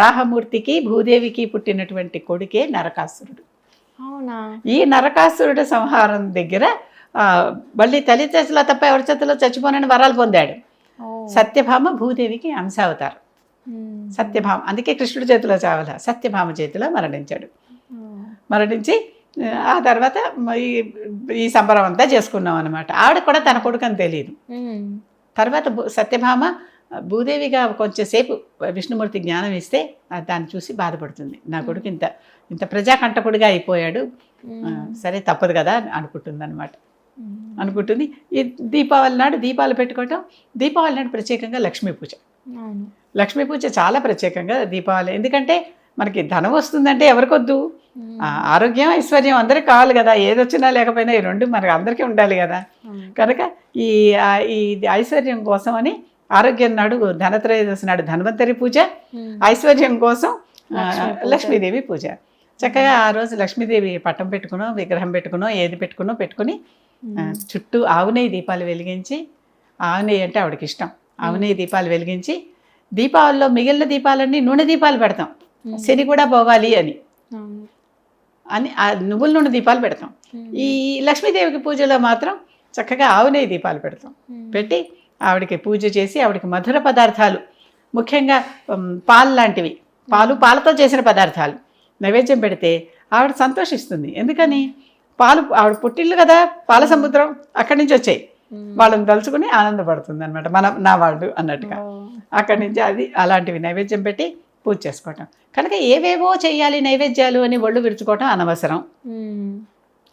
వరాహమూర్తికి భూదేవికి పుట్టినటువంటి కొడుకే నరకాసురుడు అవునా ఈ నరకాసురుడు సంహారం దగ్గర మళ్ళీ తల్లి చేతిలో తప్ప ఎవరి చేతిలో చచ్చిపోనని వరాలు పొందాడు. సత్యభామ భూదేవికి అంశావతారం మ్మ్. సత్యభామ అందుకే కృష్ణుడి చేతిలో చావల సత్యభామ చేతిలో మరణించాడు. మరణించి ఆ తర్వాత ఈ ఈ సంబరం అంతా చేసుకున్నాం అనమాట ఆవిడ కూడా తన కొడుకు అని తెలియదు. తర్వాత సత్యభామ భూదేవిగా కొంచెంసేపు విష్ణుమూర్తి జ్ఞానం ఇస్తే దాన్ని చూసి బాధపడుతుంది. నా కొడుకు ఇంత ఇంత ప్రజాకంటకుడిగా అయిపోయాడు. సరే తప్పదు కదా అని అనుకుంటుంది అనమాట. అనుకుంటుంది. ఈ దీపావళి నాడు దీపాలు పెట్టుకోవటం దీపావళి నాడు ప్రత్యేకంగా లక్ష్మీ పూజ. లక్ష్మీ పూజ చాలా ప్రత్యేకంగా దీపావళి. ఎందుకంటే మనకి ధనం వస్తుందంటే ఎవరికొద్దు? ఆరోగ్యం ఐశ్వర్యం అందరికి కావాలి కదా. ఏది వచ్చినా లేకపోయినా ఈ రెండు మనకి అందరికీ ఉండాలి కదా. కనుక ఈ ఈ ఐశ్వర్యం కోసం అని ఆరోగ్యం నాడు ధనత్రయోదశి నాడు ధన్వంతరి పూజ. ఐశ్వర్యం కోసం. లక్ష్మీదేవి పూజ చక్కగా ఆ రోజు లక్ష్మీదేవి పట్టం పెట్టుకునో విగ్రహం పెట్టుకునో ఏది పెట్టుకునో పెట్టుకుని. చుట్టూ ఆవు నెయ్యి దీపాలు వెలిగించి ఆవు నెయ్యి అంటే ఆవిడకి ఇష్టం ఆవు నెయ్యి దీపాలు వెలిగించి దీపావళిలో మిగిలిన దీపాలన్నీ నూనె దీపాలు పెడతాం. శని కూడా పోవాలి అని. అని ఆ నువ్వుల నూనె దీపాలు పెడతాం. ఈ లక్ష్మీదేవికి పూజలో మాత్రం చక్కగా ఆవు నెయ్యి దీపాలు పెడతాం. పెట్టి ఆవిడకి పూజ చేసి ఆవిడకి మధుర పదార్థాలు ముఖ్యంగా పాలు లాంటివి. పాలు పాలతో చేసిన పదార్థాలు. నైవేద్యం పెడితే ఆవిడ సంతోషిస్తుంది. ఎందుకని? పాలు ఆవిడ పుట్టిల్లు కదా పాల సముద్రం అక్కడి నుంచి వచ్చాయి. వాళ్ళని తలుచుకుని ఆనందపడుతుంది అనమాట మన నా వాళ్ళు అన్నట్టుగా. అక్కడి నుంచి అది అలాంటివి నైవేద్యం పెట్టి పూజ చేసుకోవటం. కనుక ఏవేవో చేయాలి నైవేద్యాలు అని ఒళ్ళు విరుచుకోవటం అనవసరం.